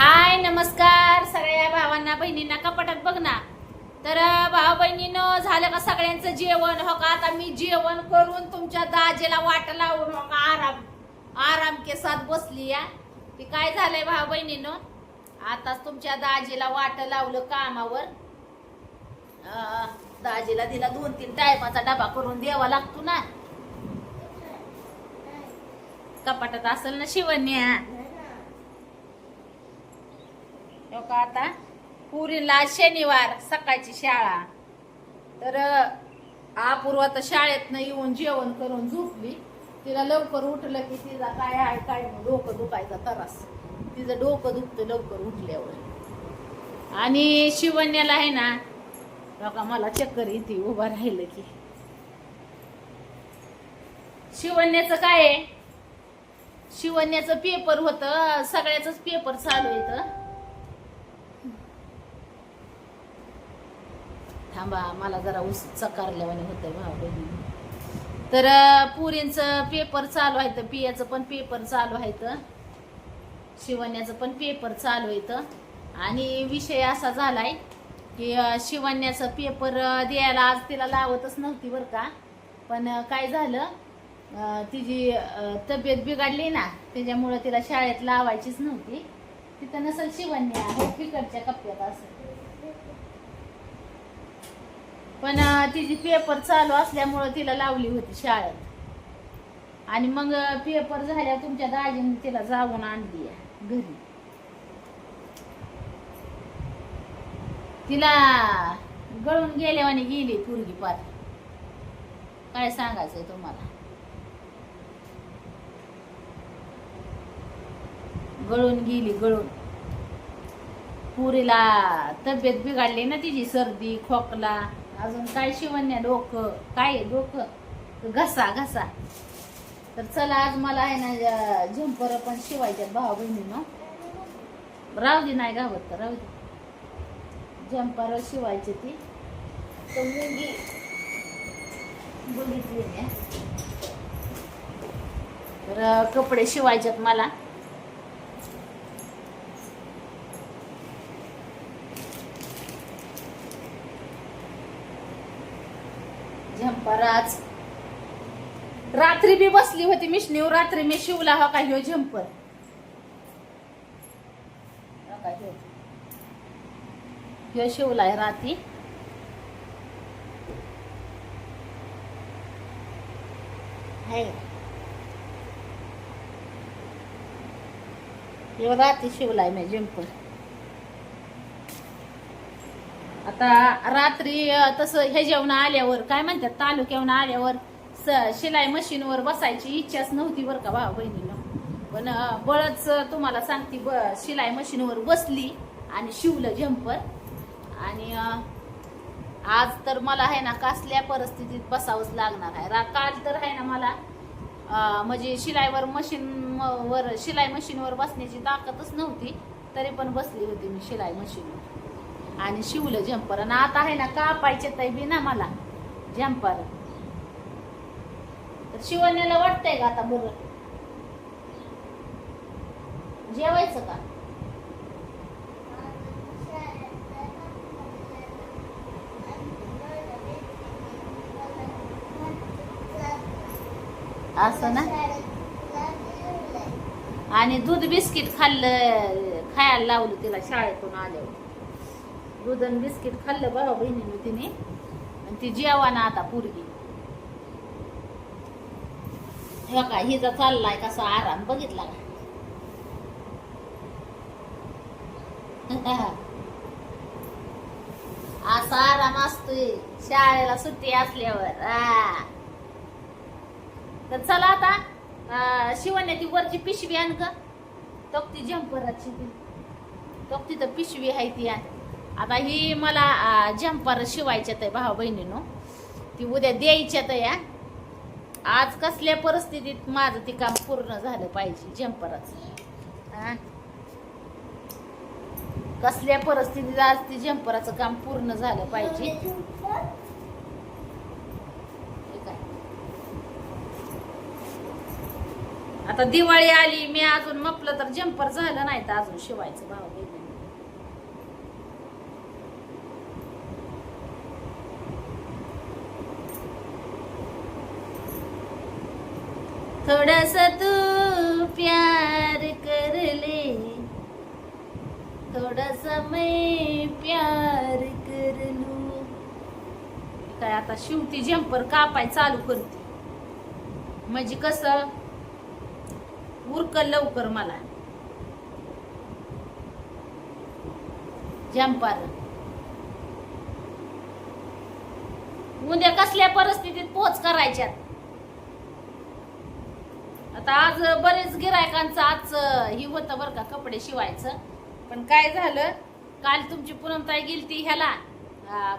हाय नमस्कार. सगळ्या भावांना बहिणींना कपाटात बघ ना. तर भाऊ बहिणीनं झालं का सगळ्यांचं जेवण? हो का? आता मी जेवण करून तुमच्या दाजेला वाट लावून हो का आराम आराम के साथ बसली या. की काय झालंय भाऊ बहिणीनं? आताच तुमच्या दाजीला वाट लावलं कामावर. दाजीला तिला दोन तीन टायमाचा डबा करून द्यावा लागतो ना. कपाटात असेल ना शिवण्या. का आता पुरीला शनिवार सकाळची शाळा. तर अपूर्वा तर शाळेत येऊन जेवण करून झोपली. तिला लवकर उठलं की तिला काय आहे काय डोकं दुखायचा त्रास. तिचं डोकं दुखतं लवकर उठल्यावर. आणि शिवण्याला आहे ना बघा मला चक्कर येते उभं राहिलं की. शिवण्याचं काय आहे? शिवण्याचं पेपर होतं सगळ्याच पेपर चालू येतं थांबा मला जरा उस चकारल्यावाने होतं भाव बहिणी. तर पुरींचं पेपर चालू आहे तर पियाचं पण पेपर चालू आहे तर शिवण्याचं पण पेपर चालू आहे आणि विषय असा झाला आहे की शिवण्याचं पेपर द्यायला आज तिला लावतच नव्हती बरं का. पण काय झालं तिची तब्येत बिघडली ना त्याच्यामुळं तिला शाळेत लावायचीच नव्हती. तिथं नसेल शिवण्या हो, आहे तिकडच्या कप्प्यात असं. पण तिची पेपर चालू असल्यामुळं तिला लावली होती शाळेत. आणि मग पेपर झाल्या तुमच्या दाजीने तिला जाऊन आणली आहे घरी. तिला गळून गेल्यावाने गेली पुरगी पार. काय सांगायचंय तुम्हाला? गळून गेली गळून. पुरीला तब्येत बिघडली ना तिची सर्दी खोकला. अजून काय शिवण्या डोकं? काय आहे डोकं? घसा घसा. तर चला आज मला आहे ना झंपर पण शिवायच्यात भाऊ बहिणीनं राहू दे नाही गावत तर राहू दे झंपर शिवायची ती. तर मुंगी बघितली तर कपडे शिवायच्यात मला. झंपर आज रात्री बी बसली होती मिशनीवर हो, रात्री मी शिवला हो का ह्यो झंपर हो ह्यो. शिवलाय रात्री. राती रात्री शिवलाय मी झंपर आता रात्री तसं हे जेवण आल्यावर काय म्हणतात तालुक्यावरून आल्यावर स- शिलाई मशीनवर बसायची इच्छाच नव्हती बरं का भाऊ बहिणीनं पण बळच तुम्हाला सांगते ब शिलाई मशीनवर बसली आणि शिवलं झंपर. आणि आज तर मला आहे ना कसल्या परिस्थितीत बसावंच लागणार आहे. रा- काल तर आहे ना मला म्हणजे शिलाईवर मशीन वर शिलाई मशीनवर बसण्याची ताकदच नव्हती तरी पण बसली होती मी शिलाई मशीनवर. आणि शिवलं जम्पर आणि आता आहे ना कापायचे ताई बी ना मला जम्पर तर शिवण्याला वाटतंय का आता बरं जेवायचं का? असं ना? आणि दूध बिस्किट खाल्लं खायला लावलं तिला शाळेतून आल्यावर. रुदन बिस्किट खाल्लं बरं बहिणीने तिने. आणि ती जेवाना आता पूर्वी हे का हिचा चाललाय कसा आराम बघितला का? असा आराम असतोय. शाळेला सुट्टी असल्यावर. तर चला आता अं, शिवण्या ती वरची पिशवी आण का तो ती जम्पराची ती तर पिशवी आहे ती आण. आता ही मला जम्पर शिवायच्यात आहे भाऊ बहिणीनो. ती उद्या द्यायच्यात या आज कसल्या परिस्थितीत माझं ते काम पूर्ण झालं पाहिजे जंपराचं कसल्या परिस्थितीत आज ते जम्पराचं काम पूर्ण झालं पाहिजे? आता दिवाळी आली मी अजून म्हटलं तर जम्पर झालं नाही तर अजून शिवायचं भाऊ थोडस तू प्यार कर ले. थोडस मैं प्यार कर लू. काय आता शिवती जम्पर कापाय चालू करते. म्हणजे कसं? उरकल लवकर मला. जम्पर उद्या कसल्या परिस्थितीत पोच करायच्यात? आता आज बरेच गिरायकांचं आज ही होतं बरं का कपडे शिवायचं. पण काय झालं? काल तुमची पूनमताई गेलती ह्याला.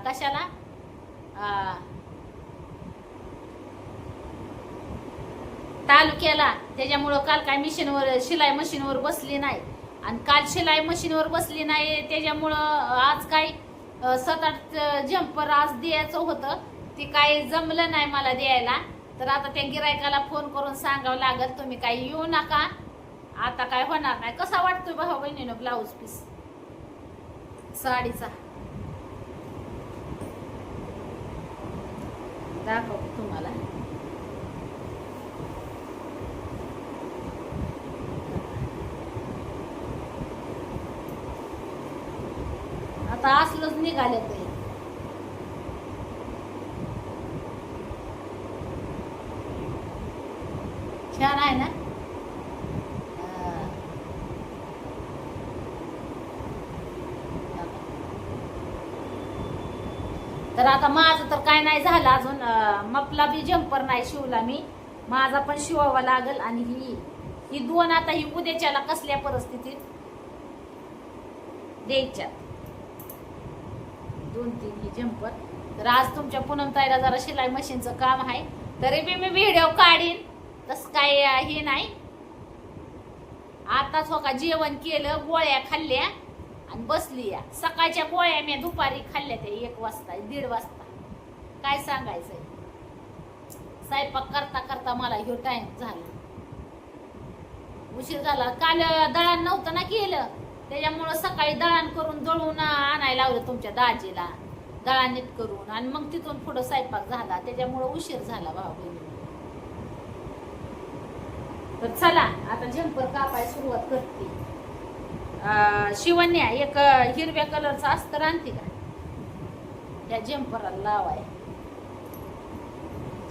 कशाला? तालुक्याला. त्याच्यामुळं काल काय मशीनवर शिलाई मशीनवर बसली नाही. आणि काल शिलाई मशीनवर बसली नाही त्याच्यामुळं आज काय अं, सात आठ जम्पर आज द्यायचं होतं. ते काही जमलं नाही मला द्यायला. तर आता त्या गिरायकाला फोन करून सांगावं लागल तुम्ही काही येऊ नका. आता काय होणार नाही. कसा वाटतोय भाऊ बहिणीनं ब्लाऊज पीस साडीचा. दाखव तुम्हाला. आता असलंच निघाले ते छान आहे ना हा. तर आता माझं तर काय नाही झालं अजून. मपला बी जम्पर नाही शिवला मी. माझा पण शिवावा लागल आणि ही ही दोन आता ही उद्याच्याला कसल्या परिस्थितीत? द्यायच्या. दोन तीन ही जम्पर तर आज तुमच्या पूनम ताईला जरा शिलाई मशीनचं काम आहे. तरी बी मी व्हिडिओ काढीन. तस काय हे नाही. आताच हो का जेवण केलं गोळ्या खाल्ल्या. आणि बसली या. सकाळच्या पोळ्या मी दुपारी खाल्ल्या त्या एक वाजता दीड वाजता. काय सांगायचंय? स्वयंपाक करता करता मला ह्यो टाइम झाला. उशीर झाला. काल दळण नव्हतं ना केलं. त्याच्यामुळं सकाळी दळण करून दळून आणायला लावलं तुमच्या दाजीला. दळण नीट करून. आणि मग तिथून पुढं स्वयंपाक झाला. त्याच्यामुळं उशीर झाला भाऊ बहिणी. तर चला आता झंपर कापाय सुरुवात करते. शिवण्या एक हिरव्या कलरचा अस्तर आणते का त्या जम्पराला लावाय.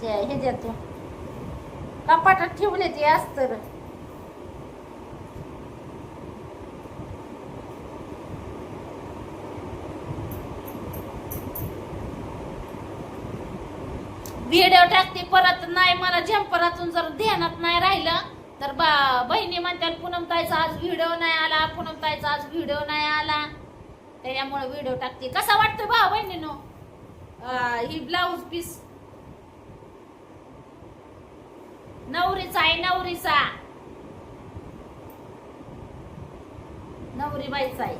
त्या हे देतो कपाटात ठेवले ते अस्तर. व्हिडिओ टाकते परत. नाही मला झेंपरातून जर ध्यानात नाही राहिलं तर बा बहिणी म्हणतात पूनम ताईचा आज व्हिडिओ नाही आला पूनम ताईचा आज व्हिडिओ नाही आला. त्याच्यामुळे व्हिडिओ टाकते. कसा वाटतो भाऊ बहिणीनो? ही ब्लाऊज पीस नवरीचा आहे नवरीचा. नवरी बाईचा आहे.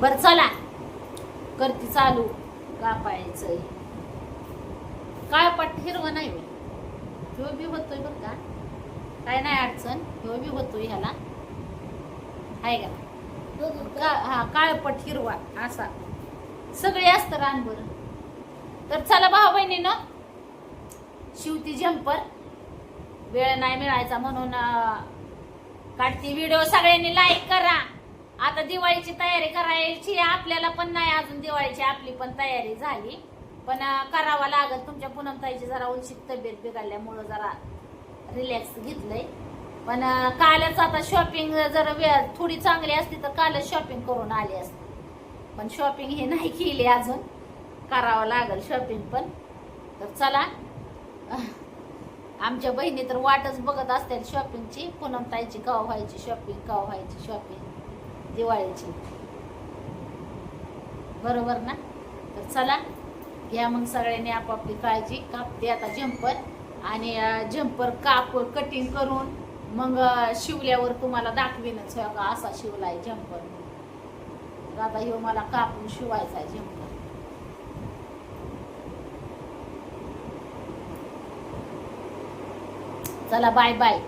बर चला. करती चालू. कापायचंय. काय पाठ हिरवं नाही होय ह्यो बी होतोय बर का. काय नाही अडचण. ह्यो बी होतोय ह्याला. आहे का? का हा काळपट हिरवा असा. सगळे असतं रानभर तर चला भाऊ बहिणीनं. शिवती जम्पर वेळ नाही मिळायचा म्हणून काढती व्हिडिओ सगळ्यांनी लाईक करा. आता दिवाळीची तयारी करायची आपल्याला पण नाही अजून दिवाळीची आपली पण तयारी झाली. पण करावा लागेल. तुमच्या पूनमताईची जरा उलशीत तब्येत बिघडल्यामुळं जरा रिलॅक्स घेतलंय. पण कालच आता शॉपिंग जर वेळ थोडी चांगली असती तर कालच शॉपिंग करून आली असते. पण शॉपिंग हे नाही केली अजून. करावं लागल शॉपिंग पण. तर चला. आमच्या बहिणी तर वाटच बघत असतात शॉपिंगची पुनमताईची गाव व्हायची शॉपिंग गाव व्हायची शॉपिंग दिवाळीची. बरोबर ना? तर चला घ्या मग सगळ्यांनी आपापली काळजी कापते आता जंपर आणि जंपर काप कटिंग करून मग शिवल्यावर तुम्हाला दाखवीनच हो का असा शिवलाय जंपर तर आता ह्यो मला कापून शिवायचा आहे जंपर चला बाय बाय